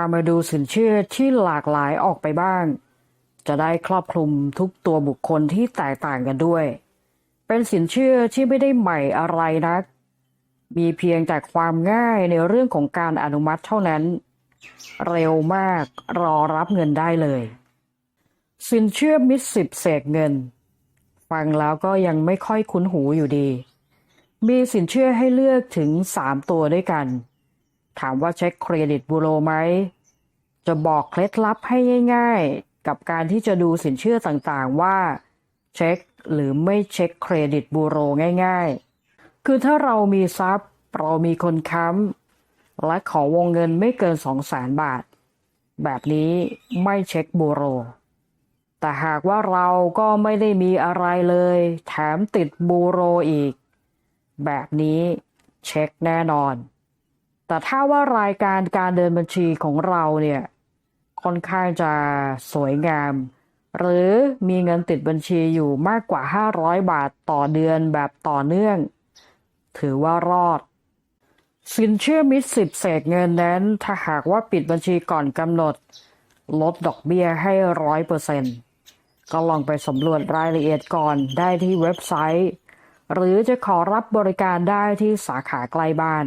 ามาดูสินเชื่อที่หลากหลายออกไปบ้าง จะได้ครอบคลุมทุกตัวบุคคลที่แตกต่างกันด้วย เป็นสินเชื่อที่ไม่ได้ใหม่อะไรนัก มีเพียงแต่ความง่ายในเรื่องของการอนุมัติเท่านั้น เร็วมากรอรับเงินได้เลย สินเชื่อมิตรสิบเศษเงิน ฟังแล้วก็ยังไม่ค่อยคุ้นหูอยู่ดี มีสินเชื่อให้เลือกถึง3ตัวด้วยกัน ถามว่าเช็คเครดิตบูโรไหม จะบอกเคล็ดลับให้ง่าย ๆ กับการที่จะดูสินเชื่อต่างๆว่า เช็คหรือไม่เช็คเครดิตบูโรง่ายๆ คือถ้าเรามีทรัพย์เรามีคนค้ำและขอวงเงินไม่เกิน2 0 0 0 0 0บาท แบบนี้ไม่เช็คบูโร แต่หากว่าเราก็ไม่ได้มีอะไรเลย แถมติดบูโรอีก แบบนี้เช็คแน่นอน แต่ถ้าว่ารายการการเดินบัญชีของเราเนี่ยค่อนข้างจะสวยงาม หรือมีเงินติดบัญชีอยู่มากกว่า 500 บาทต่อเดือนแบบต่อเนื่อง ถือว่ารอด สินเชื่อมิตรสิบเศษเงินนั้น ถ้าหากว่าปิดบัญชีก่อนกำหนด ลดดอกเบี้ยให้ร้อยเปอร์เซ็นต์ก็ลองไปสำรวจรายละเอียดก่อนได้ที่เว็บไซต์ หรือจะขอรับบริการได้ที่สาขาใกล้บ้าน